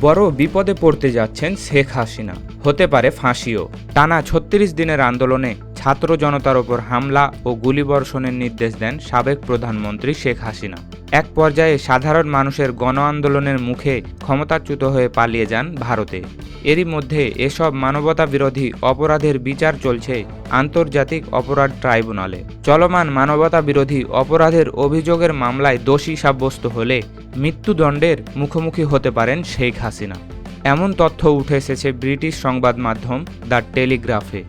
বড় বিপদে পড়তে যাচ্ছেন শেখ হাসিনা। হতে পারে ফাঁসিও। টানা ছত্রিশ দিনের আন্দোলনে ছাত্র জনতার ওপর হামলা ও গুলিবর্ষণের নির্দেশ দেন সাবেক প্রধানমন্ত্রী শেখ হাসিনা। এক পর্যায়ে সাধারণ মানুষের গণ আন্দোলনের মুখে ক্ষমতাচ্যুত হয়ে পালিয়ে যান ভারতে। এরই মধ্যে এসব মানবতা বিরোধী অপরাধের বিচার চলছে আন্তর্জাতিক অপরাধ ট্রাইব্যুনালে। চলমান মানবতা বিরোধী অপরাধের অভিযোগের মামলায় দোষী সাব্যস্ত হলে মৃত্যুদণ্ডের মুখোমুখি হতে পারেন শেখ হাসিনা। এমন তথ্য উঠে এসেছে ব্রিটিশ সংবাদ মাধ্যম দ্য টেলিগ্রাফে।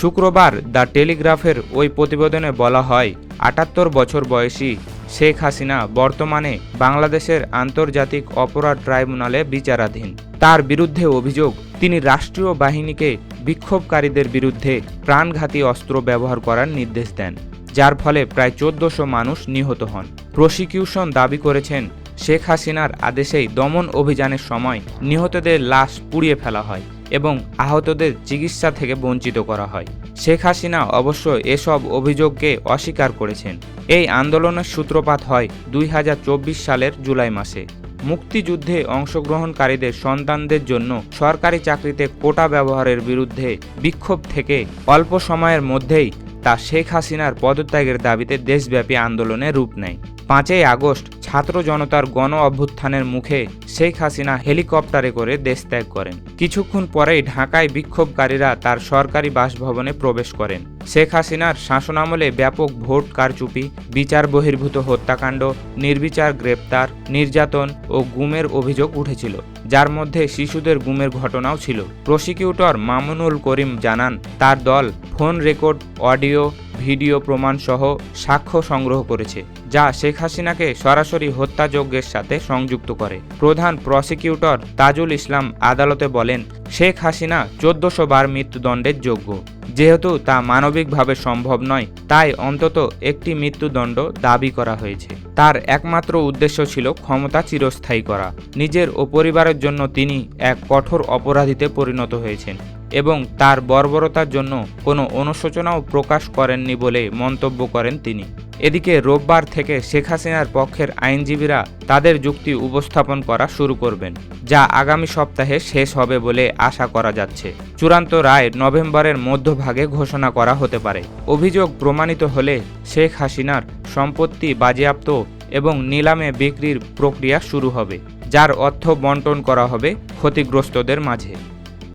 শুক্রবার দ্য টেলিগ্রাফের ওই প্রতিবেদনে বলা হয়, আটাত্তর বছর বয়সী শেখ হাসিনা বর্তমানে বাংলাদেশের আন্তর্জাতিক অপরাধ ট্রাইব্যুনালে বিচারাধীন। তার বিরুদ্ধে অভিযোগ, তিনি রাষ্ট্রীয় বাহিনীকে বিক্ষোভকারীদের বিরুদ্ধে প্রাণঘাতী অস্ত্র ব্যবহার করার নির্দেশ দেন, যার ফলে প্রায় চোদ্দশো মানুষ নিহত হন। প্রসিকিউশন দাবি করেছেন, শেখ হাসিনার আদেশেই দমন অভিযানের সময় নিহতদের লাশ পুড়িয়ে ফেলা হয়। এবং আহতদের চিকিৎসা থেকে বঞ্চিত করা হয়। শেখ হাসিনা অবশ্য এসব অভিযোগকে অস্বীকার করেছেন। এই আন্দোলনের সূত্রপাত হয় দুই হাজার চব্বিশ সালের জুলাই মাসে। মুক্তিযুদ্ধে অংশগ্রহণকারীদের সন্তানদের জন্য সরকারি চাকরিতে কোটা ব্যবহারের বিরুদ্ধে বিক্ষোভ থেকে অল্প সময়ের মধ্যেই তা শেখ হাসিনার পদত্যাগের দাবিতে দেশব্যাপী আন্দোলনে রূপ নেয়। পাঁচই আগস্ট ছাত্র জনতার গণ অভ্যুত্থানের মুখে শেখ হাসিনা হেলিকপ্টারে করে দেশ ত্যাগ করেন। কিছুক্ষণ পরেই ঢাকায় বিক্ষোভকারীরা তার সরকারি বাসভবনে প্রবেশ করেন। শেখ হাসিনার শাসনামলে ব্যাপক ভোট কারচুপি, বিচার বহির্ভূত হত্যাকাণ্ড, নির্বিচার গ্রেপ্তার, নির্যাতন ও গুমের অভিযোগ উঠেছিল। যার মধ্যে শিশুদের গুমের ঘটনাও ছিল। প্রসিকিউটর মামুনুল করিম জানান, তার দল ফোন রেকর্ড, অডিও ভিডিও প্রমাণ সহ সাক্ষ্য সংগ্রহ করেছে, যা শেখ হাসিনাকে সরাসরি হত্যাযজ্ঞের সাথে সংযুক্ত করে। প্রধান প্রসিকিউটর তাজুল ইসলাম আদালতে বলেন, শেখ হাসিনা চোদ্দশো বার মৃত্যুদণ্ডের যোগ্য। যেহেতু তা মানবিকভাবে সম্ভব নয়, তাই অন্তত একটি মৃত্যুদণ্ড দাবি করা হয়েছে। তার একমাত্র উদ্দেশ্য ছিল ক্ষমতা চিরস্থায়ী করা। নিজের ও পরিবারের জন্য তিনি এক কঠোর অপরাধীতে পরিণত হয়েছেন। এবং তার বর্বরতার জন্য কোনো অনুশোচনাও প্রকাশ করেননি বলে মন্তব্য করেন তিনি। এদিকে রোববার থেকে শেখ হাসিনার পক্ষের আইনজীবীরা তাদের যুক্তি উপস্থাপন করা শুরু করবেন, যা আগামী সপ্তাহে শেষ হবে বলে আশা করা যাচ্ছে। চূড়ান্ত রায় নভেম্বরের মধ্যভাগে ঘোষণা করা হতে পারে। অভিযোগ প্রমাণিত হলে শেখ হাসিনার সম্পত্তি বাজেয়াপ্ত এবং নিলামে বিক্রির প্রক্রিয়া শুরু হবে, যার অর্থ বন্টন করা হবে ক্ষতিগ্রস্তদের মাঝে।